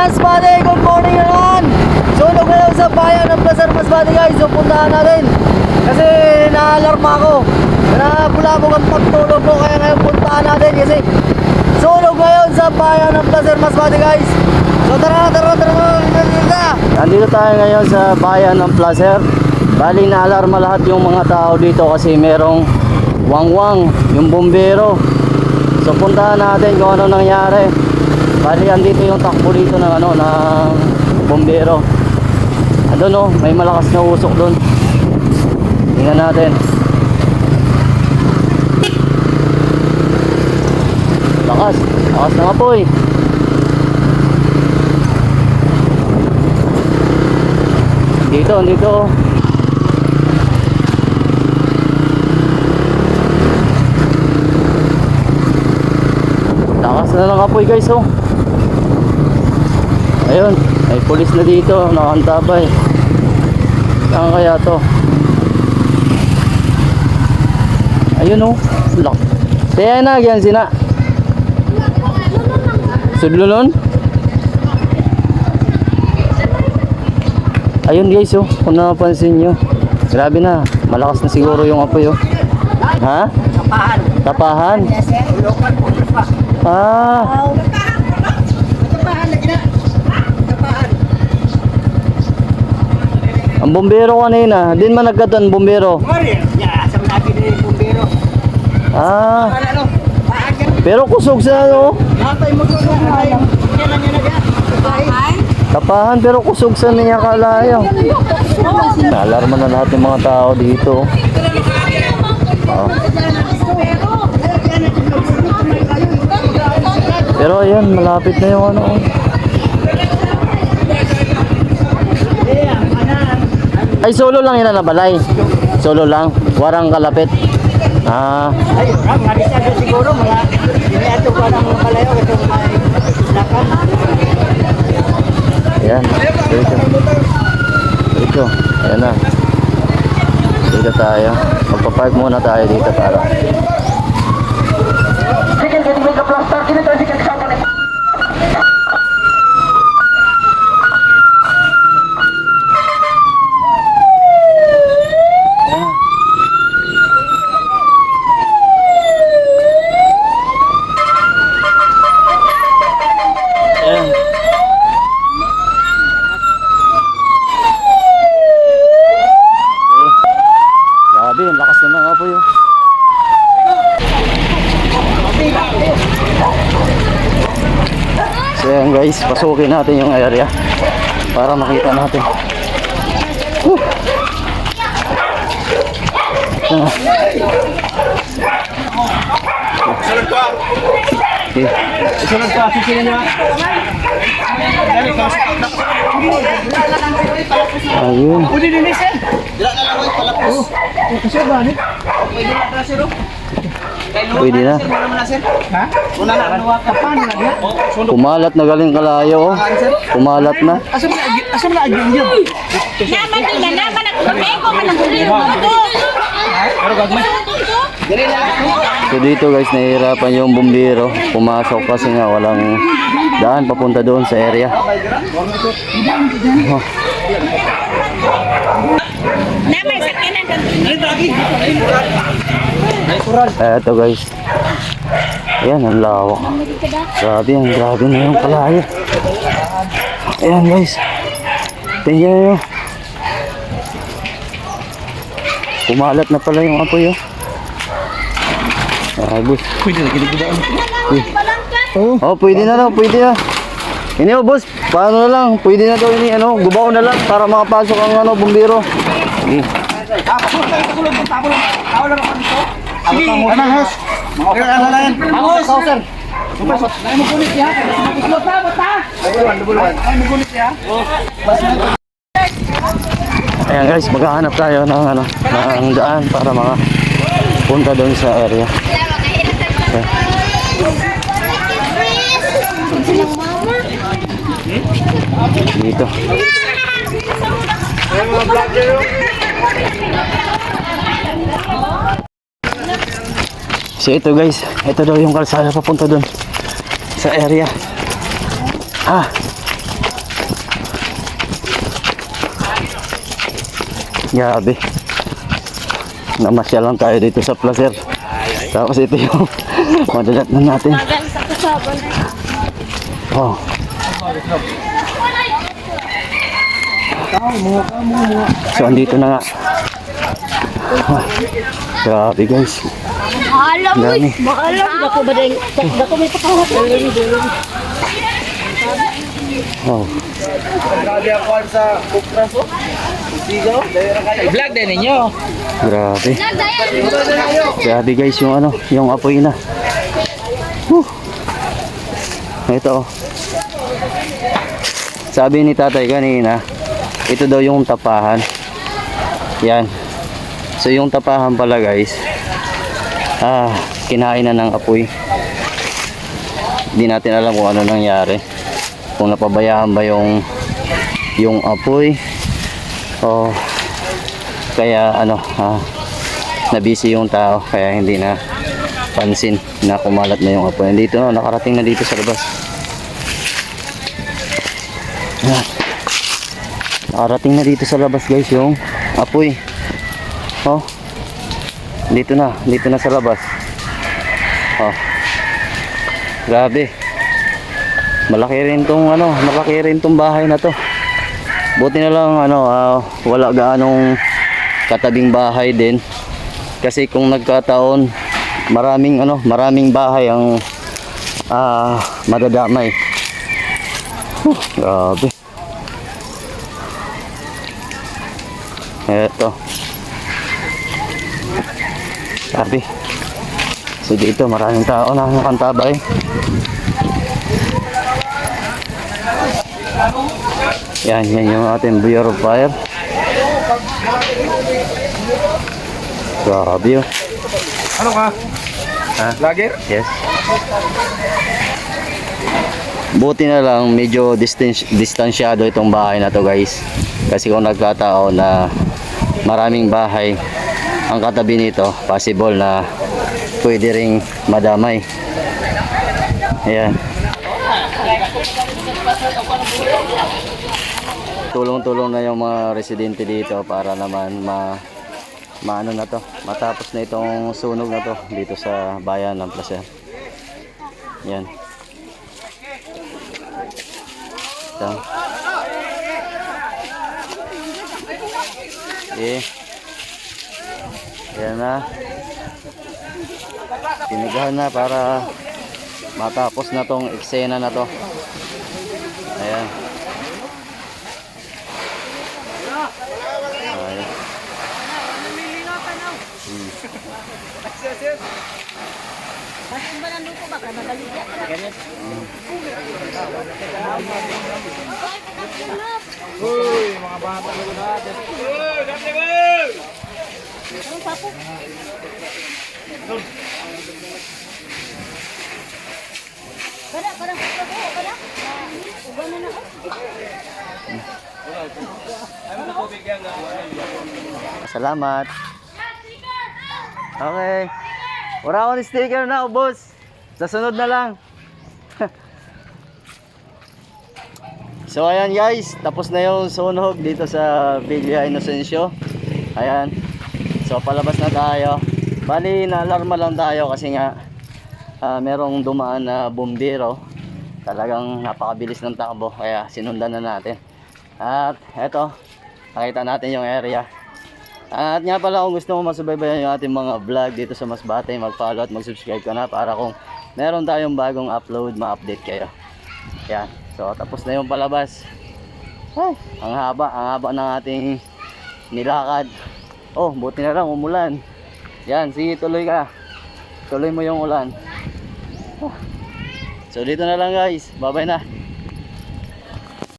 Masbate, good morning naman! Sunog ngayon sa bayan ng Placer Masbate guys, so puntahan natin. Kasi naalarma ako. Nabulabog ang pagtulog ko, kaya ngayon puntahan natin kasi sunog ngayon sa bayan ng Placer Masbate guys. So tara, tara, tara, tara, tara. Nandito tayo ngayon sa bayan ng Placer. Bali na alarma lahat yung mga tao dito kasi merong wangwang, yung bombero. So puntahan natin kung ano nangyari. Bali andito yung takbo dito ng ano ng bombero. Andun oh, may malakas na usok doon. Tingnan natin. Lakas, lakas ng apoy. Dito, dito. Lakas na ng apoy guys oh. Ayun, may pulis na dito, nakantabay. Saan kaya to? Ayun oh, lak. Kaya na, yan sina. Sudlulon? Ayun guys oh, kung napansin nyo. Grabe na, malakas na siguro yung apoy oh. Ha? Tapahan? Pa. Ah, ang bombero kanina, din man nagkatan bombero. Sa. Ah, Ano ano? Pero kusog sa ano, Natay mo ko na ay. Niya na tapahan pero kusog sa niya kalayo. Alarma na lahat ng mga tao dito. Ah. Pero ayan, malapit na yung ano. Ay, solo lang yun na. Solo lang. Warang kalapit. Ah, Ay, ram, marisa do siguro mga ini ato pa ng mga kalayo katong may lakan. ayan. Dito. Dito. Ayan na. Dito tayo. Magpapark muna tayo dito para. Sige, sige, may ka-plaster kini tayo sige kasama ni. Ayan. Ayan. Okay. Grabe, ang lakas na ng apoy oh. So yan guys, pasukin natin yung area para makita natin. Whew. Ah. Okay. Ayun. Uli din ni sir. Dila na lang ay palapos. Oh, kasi ba ni? Pwede na sir. Pwede na. Wala mo na sir. Ha? Wala na ano ka pa na niya. Oh, Kumalat na galing kalayo oh. Kumalat na. Asam na asam na agyan yun. Naman nila, naman ang kumeko man ang. Pero gagmay. Na. So dito guys, nahihirapan yung bumbiro. Pumasok kasi nga walang daan papunta doon sa area. Oh, Naman sa kinan ka. eto guys. Ayan, ang lawak. Grabe, ang grabe na yung kalayo. Ayan guys. Tingnan nyo. Kumalat na pala yung apoy oh. Grabe. Pwede na ginigidaan. Oh, pwede na lang, pwede na. Ini oh, boss, paano na lang? Pwede na daw ini ano, gubaw na lang para makapasok ang ano, bumbiro. Eh, Ah, pasulog tayo, pasulog. Pasulog. Tawag lang ako dito. Ano, Hes? Mga ano na yan? Angos. sir. Ay mo gunit ya. Pasulog na, bata. Dubuluan, dubuluan. Ay mo gunit ya. Ayan guys, maghahanap tayo ng ano, ng daan para mga punta doon sa area. Okay. Dito. So ito guys, ito daw yung kalsada papunta doon sa area. Ha. Grabe. Namasyal lang tayo dito sa placer. Tapos ito yung madalat na natin. Oh. So andito na nga. Oh. Grabe guys. Alam mo, maalam. Dako ba dahil, dako may pakawat. Oh. Grabe ako sa Bukras oh. Sigaw, dahil na kayo. Vlog din ninyo. Grabe. Grabe guys yung ano, yung apoy na. Whew. Ito oh. Sabi ni tatay kanina, ito daw yung tapahan. Yan. So yung tapahan pala guys, ah, kinain na ng apoy. Hindi natin alam kung ano nangyari. Kung napabayaan ba yung yung apoy o kaya ano ah, nabisi yung tao kaya hindi na pansin na kumalat na yung apoy dito nakarating na dito sa labas Ayan. nakarating na dito sa labas guys yung apoy oh dito na dito na sa labas oh grabe malaki rin tong ano malaki rin tong bahay na to Buti na lang ano, ah, wala gaanong katabing bahay din. Kasi kung nagkataon, maraming ano, maraming bahay ang ah, madadamay. Huh, grabe. Eto. Sabi. So dito maraming tao na nakantabay. Yan, yan yung ating Bureau of Fire. Grabe yun. Ano ka? Ha? Vlogger? Yes. Buti na lang medyo distans distansyado itong bahay na to guys. Kasi kung nagkataon na maraming bahay ang katabi nito, possible na pwede ring madamay. Ayan. Tulong-tulong na yung mga residente dito para naman ma maano na to, matapos na itong sunog na to dito sa bayan ng Placer. Yan. Ito. Eh. Yan na. Tinigahan na para matapos na tong eksena na to. Ayan. Ayan. Uy, mga bata ko natin. Uy, ganda mo! Kada, kada, kada, kada. Uban na na ako. Salamat. Okay. Wala akong sticker na, ubos. Sa sunod na lang. so ayan guys, tapos na yung sunog dito sa Villa Inocencio. Ayan. So palabas na tayo. Bali, na-alarma lang tayo kasi nga ah, merong dumaan na bumbero. Talagang napakabilis ng takbo kaya sinundan na natin. At eto, nakita natin yung area. At nga pala kung gusto mo masubaybayan yung ating mga vlog dito sa Masbate, mag-follow at mag-subscribe ka na para kung meron tayong bagong upload, ma-update kayo. Yan. So tapos na yung palabas. Ay, ang haba, ang haba ng ating nilakad. Oh, buti na lang umulan. Yan, sige tuloy ka. Tuloy mo yung ulan. Ah. So dito na lang guys. Bye-bye na.